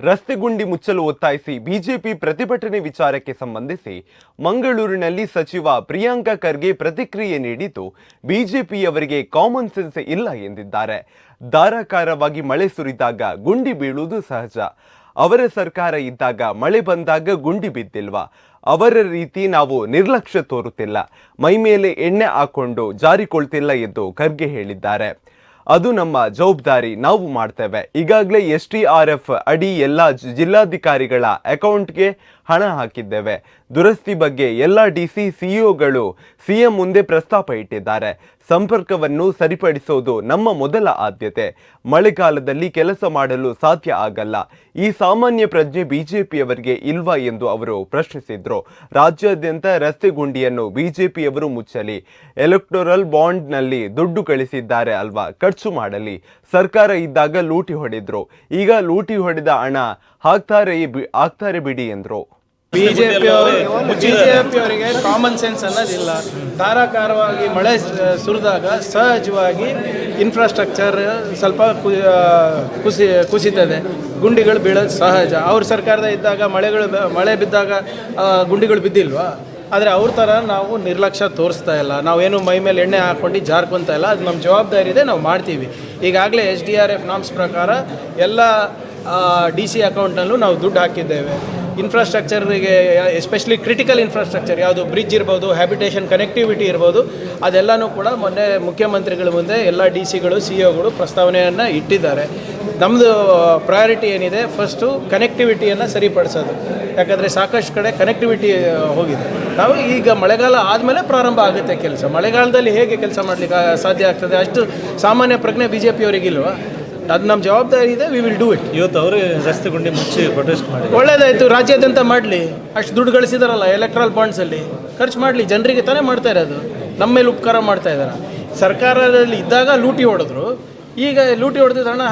ರಸ್ತೆ ಗುಂಡಿ ಮುಚ್ಚಲು ಒತ್ತಾಯಿಸಿ ಬಿಜೆಪಿ ಪ್ರತಿಭಟನೆ ವಿಚಾರಕ್ಕೆ ಸಂಬಂಧಿಸಿ ಮಂಗಳೂರಿನಲ್ಲಿ ಸಚಿವ ಪ್ರಿಯಾಂಕ ಖರ್ಗೆ ಪ್ರತಿಕ್ರಿಯೆ ನೀಡಿದ್ದು, ಬಿಜೆಪಿಯವರಿಗೆ ಕಾಮನ್ ಸೆನ್ಸ್ ಇಲ್ಲ ಎಂದಿದ್ದಾರೆ. ಧಾರಾಕಾರವಾಗಿ ಮಳೆ ಸುರಿದಾಗ ಗುಂಡಿ ಬೀಳುವುದು ಸಹಜ. ಅವರ ಸರ್ಕಾರ ಇದ್ದಾಗ ಮಳೆ ಬಂದಾಗ ಗುಂಡಿ ಬಿದ್ದಿಲ್ವಾ? ಅವರ ರೀತಿ ನಾವು ನಿರ್ಲಕ್ಷ್ಯ ತೋರುತ್ತಿಲ್ಲ. ಮೈ ಮೇಲೆ ಎಣ್ಣೆ ಹಾಕೊಂಡು ಜಾರಿಕೊಳ್ತಿಲ್ಲ ಎಂದು ಖರ್ಗೆ ಹೇಳಿದ್ದಾರೆ. ಅದು ನಮ್ಮ ಜವಾಬ್ದಾರಿ ನಾವು ಮಾಡ್ತೇವೆ. ಈಗಾಗಲೇ ಎಸ್ ಟಿ ಆರ್ ಎಫ್ ಅಡಿ ಎಲ್ಲ ಜಿಲ್ಲಾಧಿಕಾರಿಗಳ ಅಕೌಂಟ್ಗೆ ಹಣ ಹಾಕಿದ್ದೇವೆ. ದುರಸ್ತಿ ಬಗ್ಗೆ ಎಲ್ಲ ಡಿ ಸಿ ಸಿಇಒಗಳು ಸಿಎಂ ಮುಂದೆ ಪ್ರಸ್ತಾಪ ಇಟ್ಟಿದ್ದಾರೆ. ಸಂಪರ್ಕವನ್ನು ಸರಿಪಡಿಸೋದು ನಮ್ಮ ಮೊದಲ ಆದ್ಯತೆ. ಮಳೆಗಾಲದಲ್ಲಿ ಕೆಲಸ ಮಾಡಲು ಸಾಧ್ಯ ಆಗಲ್ಲ. ಈ ಸಾಮಾನ್ಯ ಪ್ರಜ್ಞೆ ಬಿಜೆಪಿಯವರಿಗೆ ಇಲ್ವಾ ಎಂದು ಅವರು ಪ್ರಶ್ನಿಸಿದ್ರು. ರಾಜ್ಯಾದ್ಯಂತ ರಸ್ತೆ ಗುಂಡಿಯನ್ನು ಬಿಜೆಪಿಯವರು ಮುಚ್ಚಲಿ. ಎಲೆಕ್ಟೋರಲ್ ಬಾಂಡ್ನಲ್ಲಿ ದುಡ್ಡು ಕಳಿಸಿದ್ದಾರೆ ಅಲ್ವಾ? ಖರ್ಚು ಮಾಡಲಿ. ಸರ್ಕಾರ ಇದ್ದಾಗ ಲೂಟಿ ಹೊಡೆದ್ರು. ಈಗ ಲೂಟಿ ಹೊಡೆದ ಹಣ ಹಾಕ್ತಾರೆ ಹಾಕ್ತಾರೆ ಬಿಡಿ ಎಂದ್ರು. ಬಿಜೆಪಿ ಬಿಜೆಪಿ ಅವರಿಗೆ ಕಾಮನ್ ಸೆನ್ಸ್ ಅನ್ನೋದಿಲ್ಲ. ಧಾರಾಕಾರವಾಗಿ ಮಳೆ ಸುರಿದಾಗ ಸಹಜವಾಗಿ ಇನ್ಫ್ರಾಸ್ಟ್ರಕ್ಚರ್ ಸ್ವಲ್ಪ ಕುಸಿ ಕುಸಿತದೆ. ಗುಂಡಿಗಳು ಬೀಳೋದು ಸಹಜ. ಅವ್ರ ಸರ್ಕಾರದ ಇದ್ದಾಗ ಮಳೆಗಳು ಮಳೆ ಬಿದ್ದಾಗ ಗುಂಡಿಗಳು ಬಿದ್ದಿಲ್ವಾ? ಆದರೆ ಅವ್ರ ಥರ ನಾವು ನಿರ್ಲಕ್ಷ್ಯ ತೋರಿಸ್ತಾ ಇಲ್ಲ. ನಾವೇನು ಮೈ ಮೇಲೆ ಎಣ್ಣೆ ಹಾಕ್ಕೊಂಡು ಜಾರ್ಕೊತಾ ಇಲ್ಲ. ಅದು ನಮ್ಮ ಜವಾಬ್ದಾರಿ ಇದೆ ನಾವು ಮಾಡ್ತೀವಿ. ಈಗಾಗಲೇ H D R F norms ಪ್ರಕಾರ ಎಲ್ಲ ಡಿ ಸಿ ಅಕೌಂಟ್ನಲ್ಲೂ ನಾವು ದುಡ್ಡು ಹಾಕಿದ್ದೇವೆ. ಇನ್ಫ್ರಾಸ್ಟ್ರಕ್ಚರ್ಗೆ ಎಸ್ಪೆಷಲಿ ಕ್ರಿಟಿಕಲ್ ಇನ್ಫ್ರಾಸ್ಟ್ರಕ್ಚರ್ ಯಾವುದು ಬ್ರಿಡ್ಜ್ ಇರ್ಬೋದು ಹ್ಯಾಬಿಟೇಷನ್ ಕನೆಕ್ಟಿವಿಟಿ ಇರ್ಬೋದು, ಅದೆಲ್ಲನೂ ಕೂಡ ಮೊನ್ನೆ ಮುಖ್ಯಮಂತ್ರಿಗಳ ಮುಂದೆ ಎಲ್ಲ ಡಿ ಸಿಗಳು ಸಿ ಒಗಳು ಪ್ರಸ್ತಾವನೆಯನ್ನು ಇಟ್ಟಿದ್ದಾರೆ. ನಮ್ಮದು ಪ್ರಯಾರಿಟಿ ಏನಿದೆ? ಫಸ್ಟು ಕನೆಕ್ಟಿವಿಟಿಯನ್ನು ಸರಿಪಡಿಸೋದು. ಯಾಕಂದರೆ ಸಾಕಷ್ಟು ಕಡೆ ಕನೆಕ್ಟಿವಿಟಿ ಹೋಗಿದೆ. ನಾವು ಈಗ ಮಳೆಗಾಲ ಆದಮೇಲೆ ಪ್ರಾರಂಭ ಆಗುತ್ತೆ ಕೆಲಸ. ಮಳೆಗಾಲದಲ್ಲಿ ಹೇಗೆ ಕೆಲಸ ಮಾಡಲಿಕ್ಕೆ ಸಾಧ್ಯ ಆಗ್ತದೆ? ಅಷ್ಟು ಸಾಮಾನ್ಯ ಪ್ರಜ್ಞೆ ಬಿ ಜೆ ಪಿಯವರಿಗಿಲ್ವಾ ಅದು ನಮ್ಮ ಜವಾಬ್ದಾರಿ ಇದೆ ವಿ ವಿಲ್ ಡೂ ಇಟ್ ಇವತ್ತು ಅವರು ರಸ್ತೆ ಗುಂಡಿ ಮುಚ್ಚಿ ಪ್ರೊಟೆಸ್ಟ್ ಮಾಡಿ ಒಳ್ಳೇದಾಯ್ತು ರಾಜ್ಯಾದ್ಯಂತ ಮಾಡಲಿ. ಅಷ್ಟು ದುಡ್ಡು ಗಳಿಸಿದಾರಲ್ಲ ಎಲೆಕ್ಟ್ರಲ್ ಬಾಂಡ್ಸಲ್ಲಿ ಖರ್ಚು ಮಾಡಲಿ ಜನರಿಗೆ ತಾನೇ ಮಾಡ್ತಾ ಇರೋದು. ನಮ್ಮ ಮೇಲೆ ಉಪಕಾರ ಮಾಡ್ತಾ ಇದ್ದಾರೆ ಸರ್ಕಾರದಲ್ಲಿ ಇದ್ದಾಗ ಲೂಟಿ ಹೊಡೆದ್ರು. ಈಗ ಲೂಟಿ ಹೊಡೆದಿದ್ದ ಹಣ